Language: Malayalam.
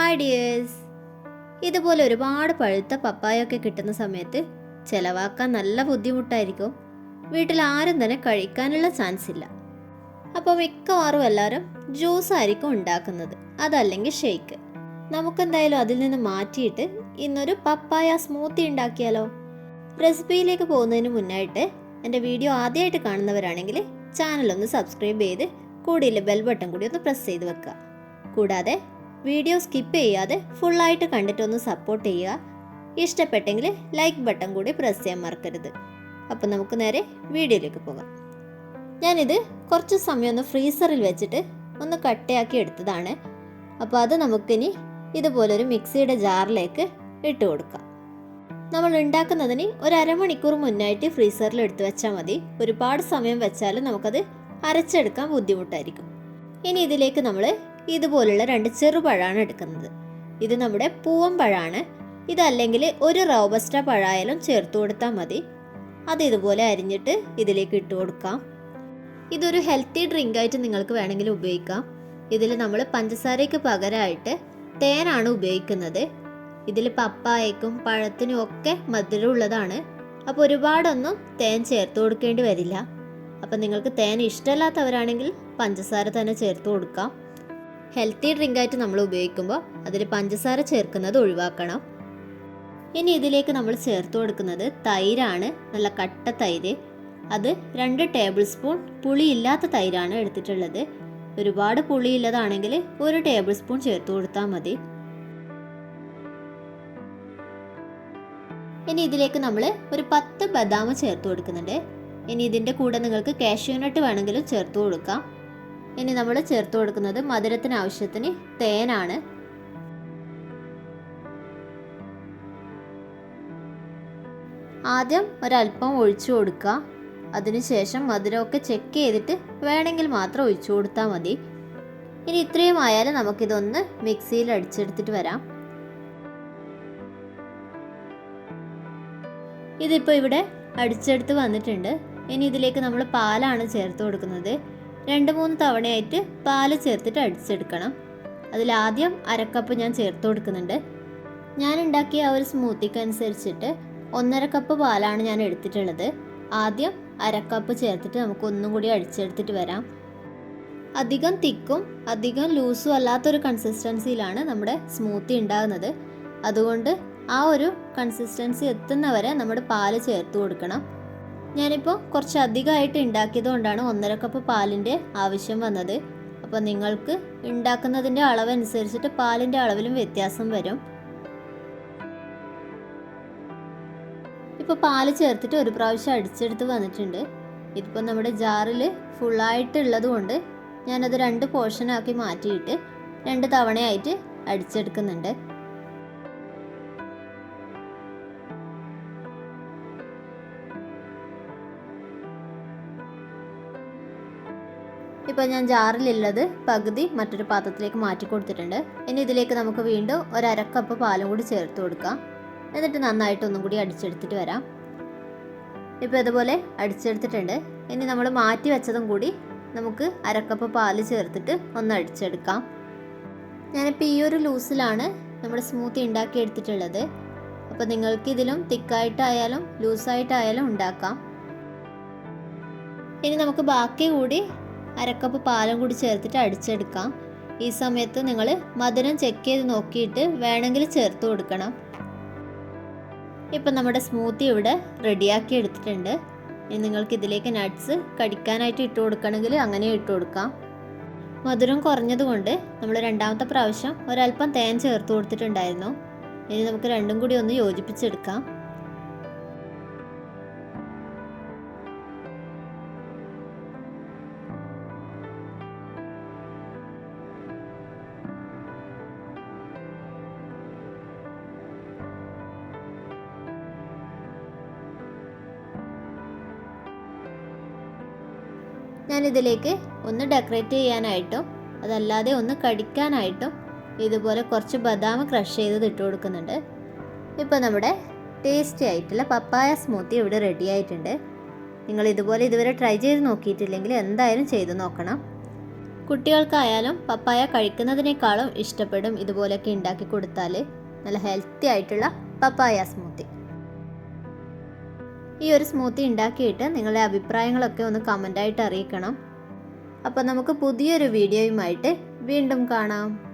ഹായ് ഡിയേഴ്സ് ഇതുപോലെ ഒരുപാട് പഴുത്ത പപ്പായൊക്കെ കിട്ടുന്ന സമയത്ത് ചിലവാക്കാൻ നല്ല ബുദ്ധിമുട്ടായിരിക്കും. വീട്ടിൽ ആരും തന്നെ കഴിക്കാനുള്ള ചാൻസ് ഇല്ല. അപ്പോൾ മിക്കവാറും എല്ലാവരും ജ്യൂസ് ആയിരിക്കും ഉണ്ടാക്കുന്നത്. അതല്ലെങ്കിൽ ഷെയ്ക്ക് നമുക്കെന്തായാലും അതിൽ നിന്ന് മാറ്റിയിട്ട് ഇന്നൊരു പപ്പായ സ്മൂത്തി ഉണ്ടാക്കിയാലോ? റെസിപ്പിയിലേക്ക് പോകുന്നതിന് മുന്നായിട്ട് എന്റെ വീഡിയോ ആദ്യമായിട്ട് കാണുന്നവരാണെങ്കിൽ ചാനൽ ഒന്ന് സബ്സ്ക്രൈബ് ചെയ്ത് കൂടിയില്ല ബെൽ ബട്ടൺ കൂടി ഒന്ന് പ്രസ് ചെയ്ത് വെക്കുക. കൂടാതെ വീഡിയോ സ്കിപ്പ് ചെയ്യാതെ ഫുള്ളായിട്ട് കണ്ടിട്ടൊന്ന് സപ്പോർട്ട് ചെയ്യുക. ഇഷ്ടപ്പെട്ടെങ്കിൽ ലൈക്ക് ബട്ടൺ കൂടി പ്രസ് ചെയ്യാൻ മറക്കരുത്. അപ്പോൾ നമുക്ക് നേരെ വീഡിയോയിലേക്ക് പോകാം. ഞാനിത് കുറച്ച് സമയം ഒന്ന് ഫ്രീസറിൽ വെച്ചിട്ട് ഒന്ന് കട്ടയാക്കി എടുത്തതാണ്. അപ്പോൾ അത് നമുക്കിനി ഇതുപോലൊരു മിക്സിയുടെ ജാറിലേക്ക് ഇട്ട് കൊടുക്കാം. നമ്മൾ ഉണ്ടാക്കുന്നതിന് ഒരു അരമണിക്കൂർ മുന്നായിട്ട് ഫ്രീസറിൽ എടുത്തു വെച്ചാൽ മതി. ഒരുപാട് സമയം വെച്ചാൽ നമുക്കത് അരച്ചെടുക്കാൻ ബുദ്ധിമുട്ടായിരിക്കും. ഇനി ഇതിലേക്ക് നമ്മൾ ഇതുപോലുള്ള രണ്ട് ചെറുപഴമാണ് എടുക്കുന്നത്. ഇത് നമ്മുടെ പൂവൻ പഴമാണ് ഇതല്ലെങ്കിൽ ഒരു റോബസ്റ്റ പഴായാലും ചേർത്ത് കൊടുത്താൽ മതി. അത് ഇതുപോലെ അരിഞ്ഞിട്ട് ഇതിലേക്ക് ഇട്ട് കൊടുക്കാം. ഇതൊരു ഹെൽത്തി ഡ്രിങ്ക് ആയിട്ട് നിങ്ങൾക്ക് വേണമെങ്കിൽ ഉപയോഗിക്കാം. ഇതിൽ നമ്മൾ പഞ്ചസാരയ്ക്ക് പകരമായിട്ട് തേനാണ് ഉപയോഗിക്കുന്നത്. ഇതിൽ പപ്പായക്കും പഴത്തിനും ഒക്കെ മധുരമുള്ളതാണ് അപ്പോൾ ഒരുപാടൊന്നും തേൻ ചേർത്ത് കൊടുക്കേണ്ടി വരില്ല. അപ്പം നിങ്ങൾക്ക് തേൻ ഇഷ്ടമല്ലാത്തവരാണെങ്കിൽ പഞ്ചസാര തന്നെ ചേർത്ത് കൊടുക്കാം. ഹെൽത്തി ഡ്രിങ്ക് ആയിട്ട് നമ്മൾ ഉപയോഗിക്കുമ്പോൾ അതിൽ പഞ്ചസാര ചേർക്കുന്നത് ഒഴിവാക്കണം. ഇനി ഇതിലേക്ക് നമ്മൾ ചേർത്ത് കൊടുക്കുന്നത് തൈരാണ്. നല്ല കട്ട തൈര്. അത് രണ്ട് ടേബിൾ സ്പൂൺ പുളിയില്ലാത്ത തൈരാണ് എടുത്തിട്ടുള്ളത്. ഒരുപാട് പുളിയില്ലതാണെങ്കിൽ ഒരു ടേബിൾ സ്പൂൺ ചേർത്ത് കൊടുത്താൽ മതി. ഇനി ഇതിലേക്ക് നമ്മൾ ഒരു പത്ത് ബദാം ചേർത്ത് കൊടുക്കുന്നുണ്ട്. ഇനി ഇതിന്റെ കൂടെ നിങ്ങൾക്ക് കാഷ്യൂനട്ട് വേണമെങ്കിലും ചേർത്ത് കൊടുക്കാം. ഇനി നമ്മൾ ചേർത്ത് കൊടുക്കുന്നത് മധുരത്തിന് ആവശ്യത്തിന് തേനാണ്. ആദ്യം ഒരല്പം ഒഴിച്ചു കൊടുക്കുക. അതിനുശേഷം മധുരമൊക്കെ ചെക്ക് ചെയ്തിട്ട് വേണമെങ്കിൽ മാത്രം ഒഴിച്ചു കൊടുത്താൽ മതി. ഇനി ഇത്രയും ആയാലും നമുക്കിതൊന്ന് മിക്സിയിൽ അടിച്ചെടുത്തിട്ട് വരാം. ഇതിപ്പോൾ ഇവിടെ അടിച്ചെടുത്ത് വന്നിട്ടുണ്ട്. ഇനി ഇതിലേക്ക് നമ്മൾ പാലാണ് ചേർത്ത് കൊടുക്കുന്നത്. രണ്ട് മൂന്ന് തവണയായിട്ട് പാൽ ചേർത്തിട്ട് അടിച്ചെടുക്കണം. അതിലാദ്യം അരക്കപ്പ് ഞാൻ ചേർത്ത് കൊടുക്കുന്നുണ്ട്. ഞാൻ ഉണ്ടാക്കിയ ആ ഒരു സ്മൂത്തിക്ക് അനുസരിച്ചിട്ട് ഒന്നര കപ്പ് പാലാണ് ഞാൻ എടുത്തിട്ടുള്ളത്. ആദ്യം അരക്കപ്പ് ചേർത്തിട്ട് നമുക്ക് ഒന്നും കൂടി അടിച്ചെടുത്തിട്ട് വരാം. അധികം തിക്കും അധികം ലൂസും അല്ലാത്തൊരു കൺസിസ്റ്റൻസിയിലാണ് നമ്മുടെ സ്മൂത്തി ഉണ്ടാകുന്നത്. അതുകൊണ്ട് ആ ഒരു കൺസിസ്റ്റൻസി എത്തുന്നവരെ നമ്മുടെ പാൽ ചേർത്ത് കൊടുക്കണം. ഞാനിപ്പോൾ കുറച്ച് അധികമായിട്ട് ഉണ്ടാക്കിയത് കൊണ്ടാണ് ഒന്നര കപ്പ് പാലിന്റെ ആവശ്യം വന്നത്. അപ്പോൾ നിങ്ങൾക്ക് ഉണ്ടാക്കുന്നതിന്റെ അളവനുസരിച്ചിട്ട് പാലിന്റെ അളവിലും വ്യത്യാസം വരും. ഇപ്പോൾ പാൽ ചേർത്തിട്ട് ഒരു പ്രാവശ്യം അടിച്ചെടുത്ത് വന്നിട്ടുണ്ട്. ഇതിപ്പോൾ നമ്മുടെ ജാറിൽ ഫുള്ളായിട്ടുള്ളത് കൊണ്ട് ഞാനത് രണ്ട് പോർഷനാക്കി മാറ്റിയിട്ട് രണ്ട് തവണയായിട്ട് അടിച്ചെടുക്കുന്നുണ്ട്. ഇപ്പോൾ ഞാൻ ജാറിലുള്ളത് പകുതി മറ്റൊരു പാത്രത്തിലേക്ക് മാറ്റി കൊടുത്തിട്ടുണ്ട്. ഇനി ഇതിലേക്ക് നമുക്ക് വീണ്ടും ഒരു അരക്കപ്പ് പാലും കൂടി ചേർത്ത് കൊടുക്കാം. എന്നിട്ട് നന്നായിട്ട് ഒന്നും കൂടി അടിച്ചെടുത്തിട്ട് വരാം. ഇപ്പോൾ ഇതുപോലെ അടിച്ചെടുത്തിട്ടുണ്ട്. ഇനി നമ്മൾ മാറ്റി വെച്ചതും കൂടി നമുക്ക് അരക്കപ്പ് പാൽ ചേർത്തിട്ട് ഒന്ന് അടിച്ചെടുക്കാം. ഞാനിപ്പോൾ ഈ ഒരു ലൂസിലാണ് നമ്മൾ സ്മൂത്തി ഉണ്ടാക്കി എടുത്തിട്ടുള്ളത്. അപ്പോൾ നിങ്ങൾക്ക് ഇതിലും തിക്കായിട്ടായാലും ലൂസായിട്ടായാലും ഉണ്ടാക്കാം. ഇനി നമുക്ക് ബാക്കി കൂടി അരക്കപ്പ് പാലും കൂടി ചേർത്തിട്ട് അടിച്ചെടുക്കാം. ഈ സമയത്ത് നിങ്ങൾ മധുരം ചെക്ക് ചെയ്ത് നോക്കിയിട്ട് വേണമെങ്കിൽ ചേർത്ത് കൊടുക്കണം. ഇപ്പം നമ്മുടെ സ്മൂത്തി ഇവിടെ റെഡിയാക്കി എടുത്തിട്ടുണ്ട്. ഇനി നിങ്ങൾക്ക് ഇതിലേക്ക് നട്ട്സ് കടിക്കാനായിട്ട് ഇട്ട് കൊടുക്കണമെങ്കിൽ അങ്ങനെ ഇട്ട് കൊടുക്കാം. മധുരം കുറഞ്ഞതുകൊണ്ട് നമ്മൾ രണ്ടാമത്തെ പ്രാവശ്യം ഒരല്പം തേൻ ചേർത്ത് കൊടുത്തിട്ടുണ്ടായിരുന്നു. ഇനി നമുക്ക് രണ്ടും കൂടി ഒന്ന് യോജിപ്പിച്ചെടുക്കാം. ഞാൻ ഇതിലേക്ക് ഒന്ന് ഡെക്കറേറ്റ് ചെയ്യാനായിട്ടും അതല്ലാതെ ഒന്ന് കടിക്കാനായിട്ടും ഇതുപോലെ കുറച്ച് ബദാം ക്രഷ് ചെയ്തത് ഇട്ട് കൊടുക്കുന്നുണ്ട്. ഇപ്പോൾ നമ്മുടെ ടേസ്റ്റി ആയിട്ടുള്ള പപ്പായ സ്മൂത്തി ഇവിടെ റെഡി ആയിട്ടുണ്ട്. നിങ്ങൾ ഇതുപോലെ ഇതുവരെ ട്രൈ ചെയ്ത് നോക്കിയിട്ടില്ലെങ്കിൽ എന്തായാലും ചെയ്ത് നോക്കണം. കുട്ടികൾക്കായാലും പപ്പായ കഴിക്കുന്നതിനേക്കാളും ഇഷ്ടപ്പെടും ഇതുപോലെയൊക്കെ ഉണ്ടാക്കി കൊടുത്താൽ നല്ല ഹെൽത്തി ആയിട്ടുള്ള പപ്പായ സ്മൂത്തി ഈ ഒരു സ്മൂത്തി ഉണ്ടാക്കിയിട്ട് നിങ്ങളുടെ അഭിപ്രായങ്ങളൊക്കെ ഒന്ന് കമന്റായിട്ട് അറിയിക്കണം. അപ്പോൾ നമുക്ക് പുതിയൊരു വീഡിയോയുമായിട്ട് വീണ്ടും കാണാം.